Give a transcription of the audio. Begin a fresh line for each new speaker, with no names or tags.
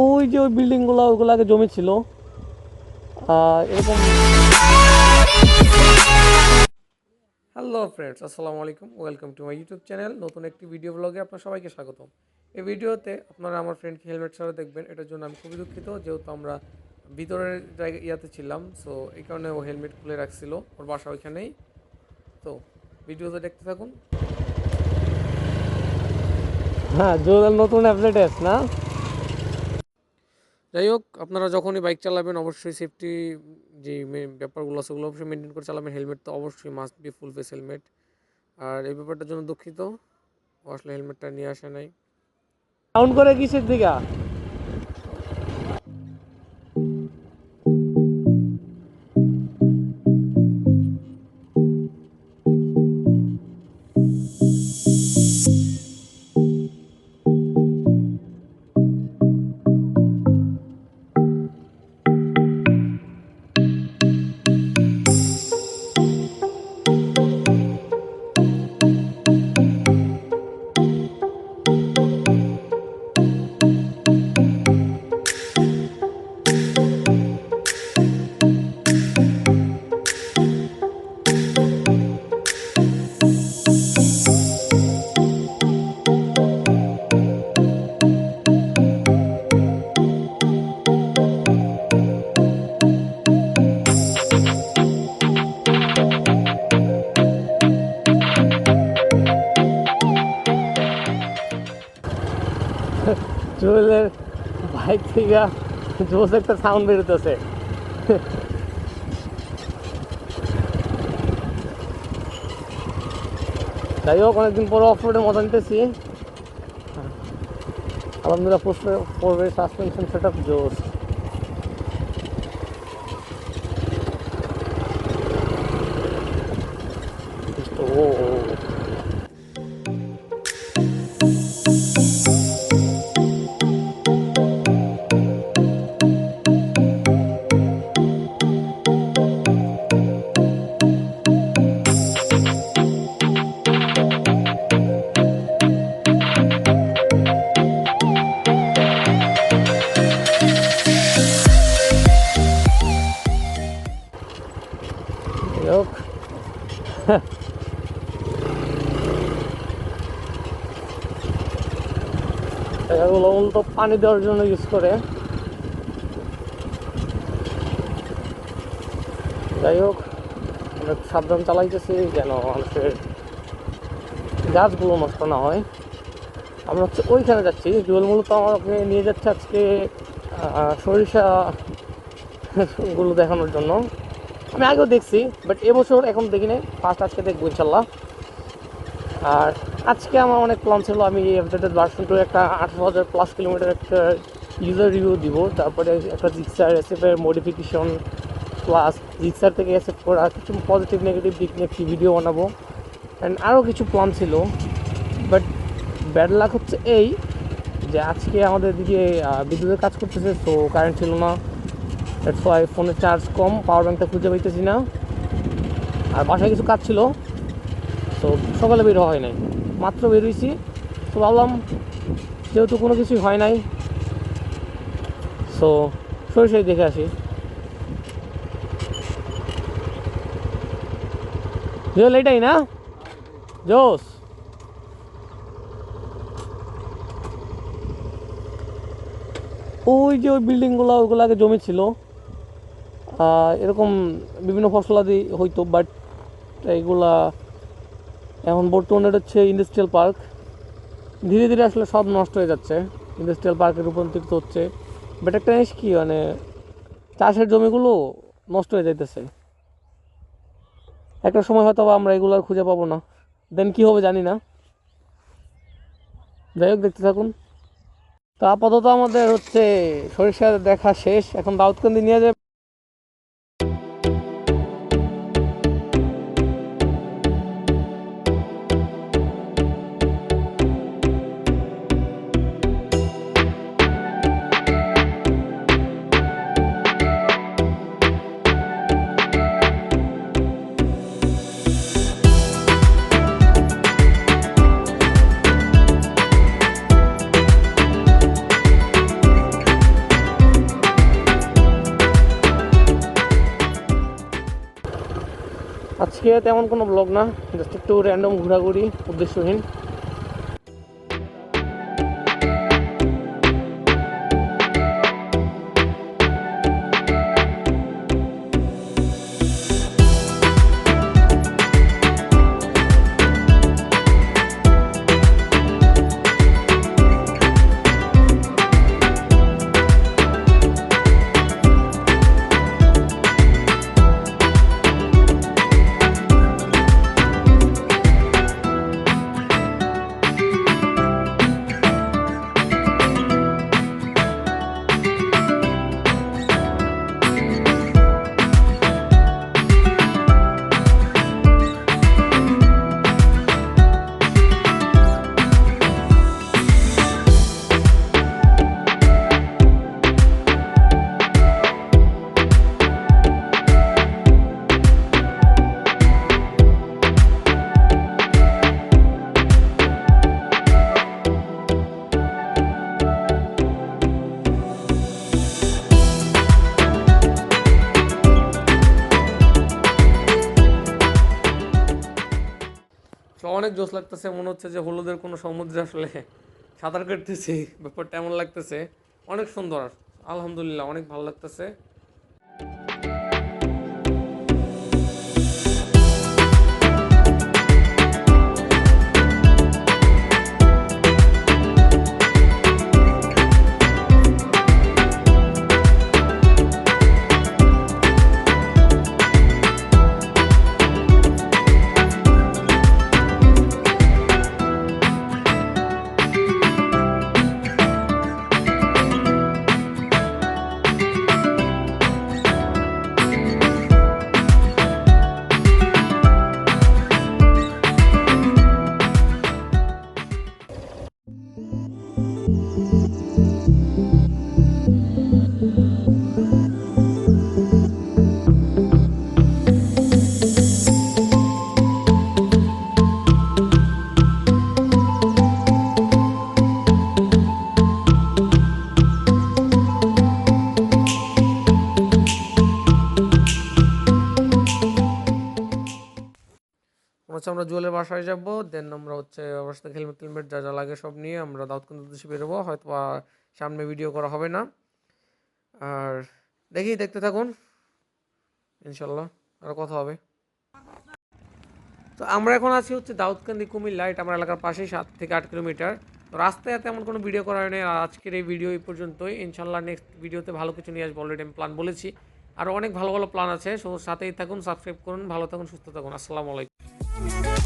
ওই যে ওই বিল্ডিংগুলো ওইগুলো আগে জমি ছিল। এরকম। হ্যালো ফ্রেন্ডস আসসালামু আলাইকুম। Welcome to my YouTube channel নতুন একটি ভিডিও ব্লগে আপনার সবাইকে স্বাগতম। এই ভিডিওতে আপনারা আমার ফ্রেন্ডকে হেলমেট ছাড়া দেখবেন এটার জন্য আমি খুবই দুঃখিত। যেহেতু আমরা ভিতরের জায়গা ইয়াতে ছিলাম সো এই কারণে ও হেলমেট খুলে রাখছিল। ওর বাসা ওইখানেই। তো ভিডিওতে দেখতে থাকুন। হ্যাঁ জোরাল নতুন আছে না? যাই হোক, আপনারা যখনই বাইক চালাবেন, অবশ্যই সেফটি যে ব্যাপারগুলো আছে ওগুলো অবশ্যই মেনটেন করে চালাবেন। হেলমেট তো অবশ্যই must be full face helmet আর এই ব্যাপারটার জন্য দুঃখিত। আসলে হেলমেটটা নিয়ে আসে নাই। সাউন্ড করে কিসের দিকে? জুয়েলের বাইক থেকে জোস একটা সাউন্ড বেরোতেছে। যাই হোক, অনেকদিন পরে অফ রোডে মজা নিতেছি। আলহামদুলিল্লাহ পরবে সাসপেনশন সেট আপ জোস হোক এগুলো মূলত পানি দেওয়ার জন্য ইউজ করে। যাই হোক অনেক সাবধান চালাইতেছি যেন মানুষের গাছগুলো নষ্ট না হয়। আমরা হচ্ছে ওইখানে যাচ্ছি। জুয়েল মূলত আমাকে নিয়ে যাচ্ছে আজকে সরিষা গুলো দেখানোর জন্য। আমি আগেও দেখছি বাট এবছর এখন দেখি দেখিনি ফার্স্ট আজকে দেখব ইনশাল্লাহ। আর আজকে আমার অনেক প্ল্যান ছিল, আমি আপডেটেড ভার্সন টু একটা আঠারো হাজার প্লাস কিলোমিটার একটা ইউজার রিভিউ দিব। তারপরে একটা জিক্সার এসএফের মডিফিকেশন প্লাস জিক্সার থেকে এসএফ করা, কিছু পজিটিভ নেগেটিভ দিক নিয়ে একটি ভিডিও বানাবো। অ্যান্ড আরও কিছু প্ল্যান ছিল। বাট ব্যাড লাক হচ্ছে এই যে আজকে আমাদের দিকে বিদ্যুতের কাজ করতেছে তো কারেন্ট ছিল না। দ্যাটস ওয়াই ফোনের চার্জ কম পাওয়ার ব্যাঙ্কটা খুঁজে পাইতেছি না। আর বাসায় কিছু কাজ ছিল, তো সকালে বের হয় নাই। মাত্র বেরোইছি তো ভাবলাম, যেহেতু কোনো কিছুই হয় নাই সো সরাসরি দেখে আসি। জোল এটাই না? জোস। ওই যে ওই বিল্ডিংগুলো ওইগুলো আগে জমি ছিল। এরকম বিভিন্ন ফসলাদি হইতো বাট এইগুলা এখন বর্তমানে হচ্ছে ইন্ডাস্ট্রিয়াল পার্ক ধীরে ধীরে আসলে সব নষ্ট হয়ে যাচ্ছে ইন্ডাস্ট্রিয়াল পার্কে রূপান্তরিত হচ্ছে। বাট একটা জিনিস কি মানে চাষের জমিগুলো নষ্ট হয়ে যাইতেছে। একটা সময় হয়তো আমরা এগুলো আর খুঁজে পাবো না। দেন কি হবে জানি না। যাই হোক, দেখতে থাকুন। তো আপাতত আমাদের হচ্ছে সরিষা দেখা শেষ। এখন দাউদকান্দি নিয়ে যাবে আজকে তেমন কোনো ব্লগ না জাস্ট একটু র্যান্ডম ঘোরাঘুরি উদ্দেশ্যহীন। অনেক জোশ লাগতেছে, মনে হচ্ছে যে হলুদের কোনো সমুদ্রে আসলে সাঁতার কাটতেছি। ব্যাপারটা এমন লাগতেছে। অনেক সুন্দর, আলহামদুলিল্লাহ, অনেক ভালো লাগতেছে। হচ্ছে আমরা জুয়েলের বাসায় যাব দেন আমরা হচ্ছে আমার সাথে হেলমেট টেলমেট যা যা লাগে সব নিয়ে আমরা দাউদকান্দ উদ্দেশ্যে বেরোবো হয়তো সামনে ভিডিও করা হবে না। আর দেখি, দেখতে থাকুন। ইনশাল্লাহ আরও কথা হবে। তো আমরা এখন আছি হচ্ছে দাউদকান্দি কুমিল্লা, এটা আমার এলাকার পাশেই সাত থেকে আট কিলোমিটার। তো রাস্তায় তেমন কোনো ভিডিও করা হয়নি, আর আজকের এই ভিডিও এই পর্যন্তই। ইনশাল্লাহ নেক্সট ভিডিওতে ভালো কিছু নিয়ে আসব অলরেডি আমি প্ল্যান বলেছি। আরও অনেক ভালো ভালো প্ল্যান আছে, সো সাথেই থাকুন সাবস্ক্রাইব করুন, ভালো থাকুন, সুস্থ থাকুন। আসসালামু আলাইকুম। Yeah.